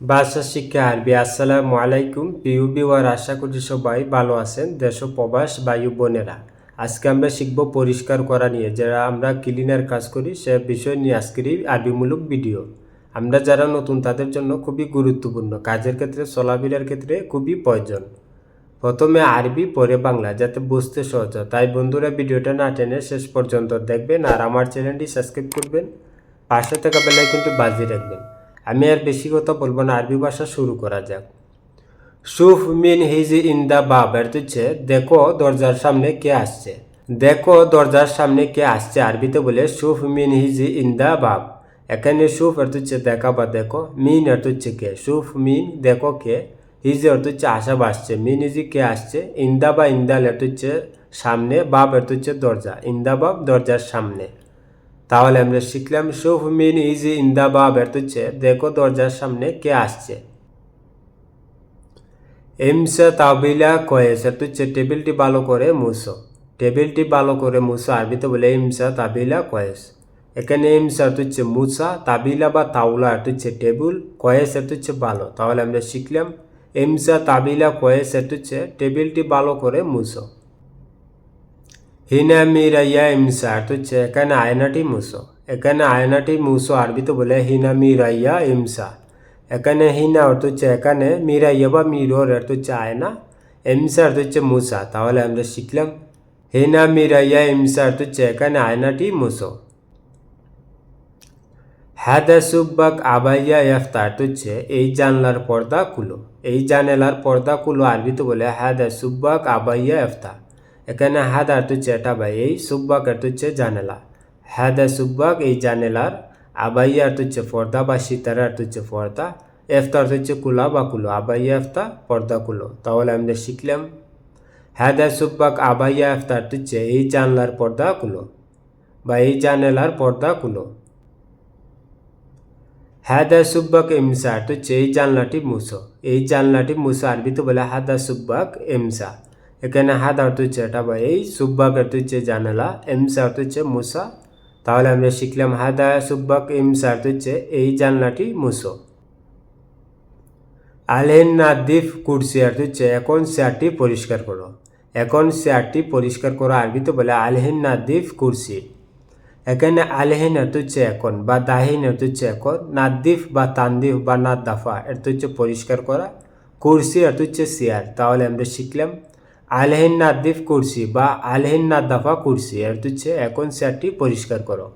ভাষা শিক্ষা আরবি, আসসালামু আলাইকুম পিউ বিওয়ার আশা করি সবাই ভালো আছেন, দেশ প্রবাস বায়ু বোনেরা। আজকে আমরা শিখব পরিষ্কার করা নিয়ে, যারা আমরা ক্লিনার কাজ করি, সে বিষয় নিয়ে আজকের আরবিমূলক ভিডিও আমরা যারা নতুন, তাদের জন্য খুবই গুরুত্বপূর্ণ, কাজের ক্ষেত্রে, চলাফেরার ক্ষেত্রে খুবই প্রয়োজন। প্রথমে আরবি, পরে বাংলা, যাতে বুঝতে সহজ তাই বন্ধুরা, ভিডিওটা না টেনে শেষ পর্যন্ত দেখবেন, আর আমার চ্যানেলটি সাবস্ক্রাইব করবেন, পাশে থাকা বেলাইকনটি বাজিয়ে রাখবেন। আমি আর বেশি কথা বলব না, আরবি ভাষা শুরু করা যাক। সুফ মিন হিজ ইন দা বাব এর দেখো দরজার সামনে কে আসছে। দেখো দরজার সামনে কে আসছে, আরবিতে বলে সুফ মিন হিজ ইন দা বাব। এখানে সুফ অর্থ হচ্ছে দেখা বা দেখো, মিন অর্থ কে? সুফ মিন দেখো কে? হিজ অর্থ হচ্ছে আশা আসছে, মিন হিজি কে আসছে? ইন্দা বা ইন্দাল অর্থ হচ্ছে সামনে, বাব অর্থ হচ্ছে দরজা। ইন্দা বাব দরজার সামনে। তাহলে আমরা শিখলাম, সুফ মিন ইজ ইন দা বাব। অর্থ হচ্ছে, দেখো দরজার সামনে কে আসছে। এমসা তাবিলা কয়েস হচ্ছে, টেবিলটি ভালো করে মুসো টেবিলটি ভালো করে মুছো, আরবিতে বলে ইমসা তাবিলা কয়েস। এখানে অর্থ হচ্ছে মুসা তাবিলা বা তাওলা হচ্ছে, টেবিল, কয়েস হচ্ছে, ভালো। তাহলে আমরা শিখলাম এমসা তাবিলা কয়েস হচ্ছে, টেবিলটি ভালো করে মুছো। হিনা মিরাইয়া ইমসা অর্থ হচ্ছে এখানে আয়নাটি মুসো এখানে আয়নাটি মুছো আরবিতে বলে হিনা মিরাইয়া ইমসা এখানে হিনা অর্থ হচ্ছে এখানে মিরাইয়া বা মিরর অর্থ হচ্ছে আয়না এমসা অর্থ হচ্ছে মুসা তাহলে আমরা শিখলাম হিনা মিরাইয়া ইমসা অর্থ হচ্ছে এখানে আয়নাটি মুছো হ্যাদা সুব্বাক আবাইয়া ইফতা অর্থ হচ্ছে এই জানলার পর্দা কুলো এই জানালার পর্দা কুলো আরবিতে বলে হ্যাদা সুব্বাক আবাইয়া ইফতা এখানে হাদা অর্থ হচ্ছে এটা ভাই, এই সুব্বাক অর্থ হচ্ছে জানালা। হ্যাদা সুব্বাক, এই জানালার আবাইয়া অর্থ হচ্ছে পর্দা বা সিতারা অর্থ হচ্ছে পর্দা, এফতা অর্থ হচ্ছে কুলা বা কুলো আবাইয়া এফতা, পর্দা, কুলো। তাহলে আমরা শিখলাম হ্যাদা সুব্বাক আবাইয়া এফতা অর্থ হচ্ছে এই জানলার পর্দা, কুলো। বা এই জানালার পর্দা, কুলো। হাদা সুব্বাক, এমসা হচ্ছে এই জানলাটি মুসো। এই জানলাটি মুসো আরবিতে বলে হাদা সুব্বাক, এমসা। এখানে হাত হচ্ছে এটা বা এই সুব্বাক হচ্ছে জানালা, এমসা হচ্ছে মুসা। তাহলে আমরা শিখলাম হাদা সুব্বাক, এমসা হচ্ছে এই জানলাটি মুসো। আলেন নাদিফ কুরসি হচ্ছে এখন চেয়ারটি পরিষ্কার করো। এখন চেয়ারটি পরিষ্কার করো আরবিতে বলে আলহিন নাদিফ কুরসি। এখানে আলহিন অর্থ হচ্ছে এখন বা দাহিন অর্থ হচ্ছে এখন নাদিফ বা তান্দিফ বা নাদাফা অর্থ হচ্ছে পরিষ্কার করা। কুরসি অর্থ হচ্ছে চেয়ার, তাহলে আমরা শিখলাম আলহিন নাদিফ কুরসি বা আলহিন নাদাফা কুরসি অর্থ হচ্ছে এখন চেয়ারটি পরিষ্কার করো।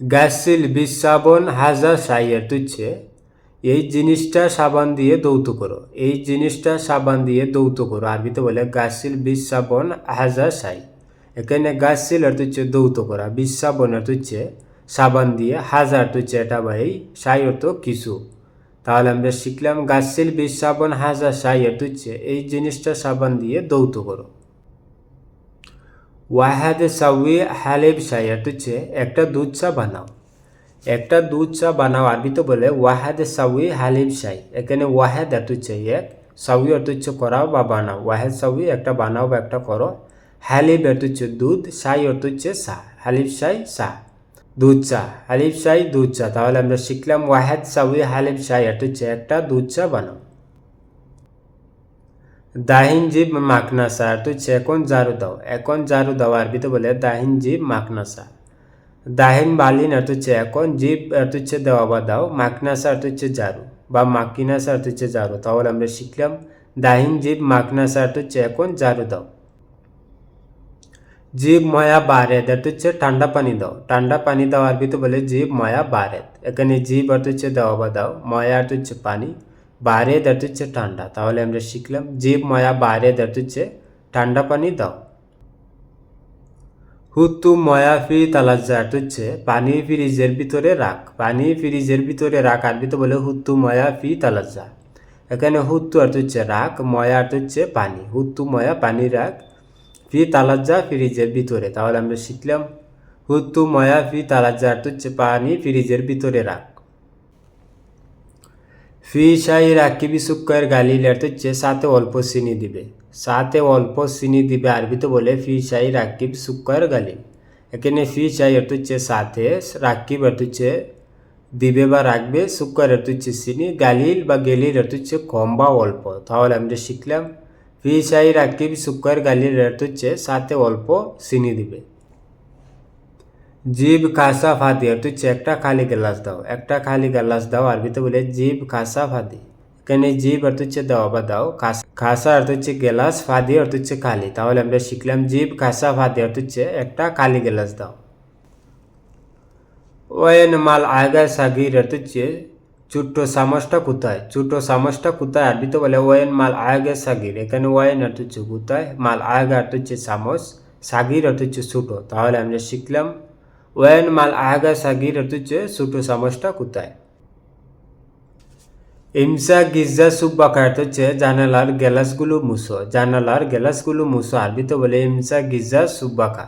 গ্যাসিল সাবন হাজার সাই অর্থ হচ্ছে এই জিনিসটা সাবান দিয়ে দৌত করো, এই জিনিসটা সাবান দিয়ে দৌত করো, আরবিতে বলে গাছিল সাবন হাজার সাই। এখানে গাছিল অর্থ হচ্ছে দৌত করা সাবন অর্থ হচ্ছে সাবান দিয়ে হাজার হচ্ছে এটা বা এই সাই অর্থ কিছু। তাহলে আমরা শিখলাম গাছিল বিষ সাবন হাজার সাই অর্থ হচ্ছে এই জিনিসটা সাবান দিয়ে দৌত করো। ওয়াহাদ সাউই হালেব সাই অর্থ হচ্ছে একটা দুধ চা বানাও। একটা দুধ চা বানাও আরবিতে বলে ওয়াহাদ সাউই হালিব সাই। এখানে ওয়াহেদ হচ্ছে এক, সাউই অর্থ হচ্ছে করাও বা বানাও। ওয়াহেদ সাউই একটা বানাও বা একটা করো। হালিব হচ্ছে দুধ, সাই হচ্ছে চা। হালিব সাই চা। দুধ চা হালিব সাই দুধ চা। তাহলে আমরা শিখলাম ওয়াহেদ সাউই হালিব সাই অর্থ হচ্ছে একটা দুধ চা বানাও। দাহিন জীব মাকনাসা অর্থ হচ্ছে এখন জারু দাও। এখন জারু দাও আরবিতে বলে দাহিন জীব মাকনাসা দাহিন বালিন অর্থ হচ্ছে এখন জীব অর্থ হচ্ছে দেওয়া বা দাও। মাকনাসা অর্থ হচ্ছে জারু। বা মাকিনাসা অর্থ হচ্ছে জারু। তাহলে আমরা শিখলাম দাহিন জীব মাকনাসা অর্থ হচ্ছে এখন জারু দাও। জীব ময়া বারেদ অর্থ হচ্ছে ঠান্ডা পানি দাও ঠান্ডা পানি দাও আরবিতে বলে জীব ময়া বারেদ এখানে জীব অর্থ হচ্ছে দেওয়া বা দাও ময়া অর্থ হচ্ছে পানি বারেদ অর্থ হচ্ছে ঠান্ডা তাহলে আমরা শিখলাম জীব ময়া বারেদ অর্থ হচ্ছে ঠান্ডা পানি দাও হুতু ময়াফি তালাজ্জা হচ্ছে পানি ফ্রিজের ভিতরে রাখ পানি ফ্রিজের ভিতরে রাখ আরবিতে বলে হুত্তু ময়াফি তালাজ্জা এখানে হুত্তু অর্থ হচ্ছে রাখ ময়া অর্থ হচ্ছে পানি হুত্তু ময়া পানি রাখ ফি তালাজ্জা ফ্রিজের ভিতরে। তাহলে আমরা শিখলাম হুত্তু ময়া ফি তালাজ্জা অর্থ হচ্ছে পানি ফ্রিজের ভিতরে রাখ। ফি শাহি রাকিবি সুক্কর গালিল অর্থ হচ্ছে সাথে অল্প চিনি দিবে। সাথে অল্প চিনি দিবে আরবিতে বলে ফি শাহি রাকিব সুক্কর গালি। এখানে ফি শাহি অর্থ হচ্ছে সাথে রাকিব অর্থ হচ্ছে দিবে বা রাখবে, সুক্কার অর্থ হচ্ছে চিনি, গালিল বা গেলিল অর্থ হচ্ছে কম বা অল্প। তাহলে আমরা শিখলাম ফি সাই রাকিব সুক্কার গালিল অর্থ হচ্ছে সাথে অল্প চিনি দিবে। জিব খাসা ফাদি অর্থ হচ্ছে একটা খালি গ্লাস দাও। একটা খালি গ্লাস দাও, আরবিতে বলে জিব খাসা ফাদি। এখানে জিব অর্থ হচ্ছে দেওয়া বা দাও খাস- অর্থ হচ্ছে গ্লাস, ফাদি অর্থ হচ্ছে খালি। তাহলে আমরা শিখলাম জিব খাসা ফাদি অর্থ হচ্ছে একটা খালি গ্লাস দাও। ওয়েন মাল আগা সাগির হচ্ছে ছোট্ট সামসটা কোথায়? ছোট্ট সামসটা কোথায়? আরবিতে বলে, ওয়েন মাল আগা সাগির। এখানে ওয়েন অর্থ হচ্ছে কোথায়? মাল আগা অর্থ হচ্ছে সামস, সাগির অর্থ হচ্ছে ছোট। তাহলে আমরা শিখলাম, ওয়েন মাল আগা সাগির অর্থ হচ্ছে ছোট সামসটা কোথায়? ইমসা গিজা সুব্বাকা অর্থ হচ্ছে, জানালার গ্যালাসগুলো মুসো জানালার গ্যালাসগুলো মুছো আরবিতে বলে, ইমসা গিজা সুব্বাকা।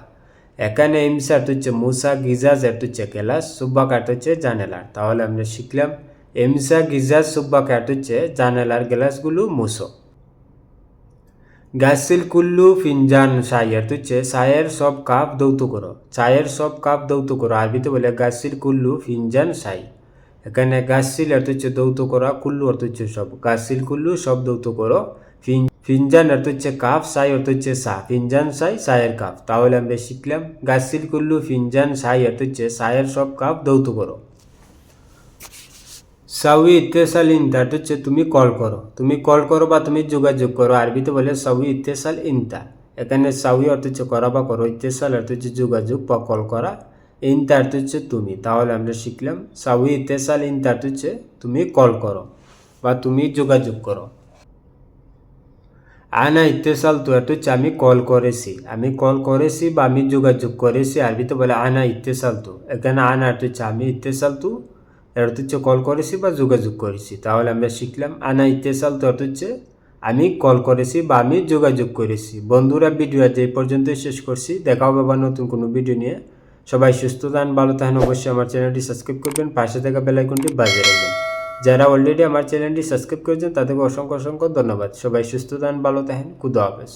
এখানে ইমসা অর্থ হচ্ছে মুসা, গিজাজ অর্থ হচ্ছে গ্যালাস সুব্বাকা অর্থ হচ্ছে জানালার। তাহলে আমরা শিখলাম ইমসা গিজাজ সুব্বাকা অর্থ হচ্ছে জানালার গ্লাসগুলো মুছো। গাছিল কুল্লু ফিনজান সাই অর্থ হচ্ছে চায়ের সব কাপ দৌত করো চায়ের সব কাপ দৌত করো। আরবিতে বলে গাছিল কুল্লু ফিনজান সাই। এখানে গাছিল অর্থ হচ্ছে দৌত করা, কুল্লু অর্থ হচ্ছে সব। গাছিল কুল্লু সব দৌত করো, ফিন ফিনজান অর্থ হচ্ছে কাপ, সাই অর্থ হচ্ছে সা। ফিনজান সাই, সায়ের কাপ। তাহলে আমরা শিখলাম গাছিল কুল্লু ফিনজান সাই অর্থ হচ্ছে সায়ের সব কাপ দৌত করো। সাউই ইত্তেসাল ইনতা অর্থ হচ্ছে তুমি কল করো তুমি কল করো বা তুমি যোগাযোগ করো আরবিতে বলে সাউই ইত্তেসাল ইনতা এখানে সাউই অর্থ হচ্ছে করা বা করো ইত্তেসাল অর্থ হচ্ছে যোগাযোগ বা কল করা ইনতা অর্থ হচ্ছে তুমি তাহলে আমরা শিখলাম সাউই ইত্তেসাল ইনতা হচ্ছে তুমি কল করো বা তুমি যোগাযোগ করো আনা ইত্তেসাল তো অর্থ হচ্ছে আমি কল করেছি আমি কল করেছি বা আমি যোগাযোগ করেছি আরবিতে বলে আনা ইত্তেসাল তো এখানে আনা অর্থ হচ্ছে আমি ইত্তেসাল তু এর কল করেছি বা যোগাযোগ করেছি। তাহলে আমরা শিখলাম, আনা ইত্তেসাল তো হচ্ছে, আমি কল করেছি বা আমি যোগাযোগ করেছি। বন্ধুরা ভিডিও আজ এই পর্যন্তই শেষ করছি। দেখা হবে আবার নতুন কোনো ভিডিও নিয়ে। সবাই সুস্থ থান ভালো থাকেন। অবশ্যই আমার চ্যানেলটি সাবস্ক্রাইব করবেন, পাশে থাকা বেলাইকনটি বাজিয়ে রাখবেন। যারা অলরেডি আমার চ্যানেলটি সাবস্ক্রাইব করেছেন, তাদেরকে অসংখ্য অসংখ্য ধন্যবাদ। সবাই সুস্থ থান ভালো থাকেন। খুদা হাফেজ।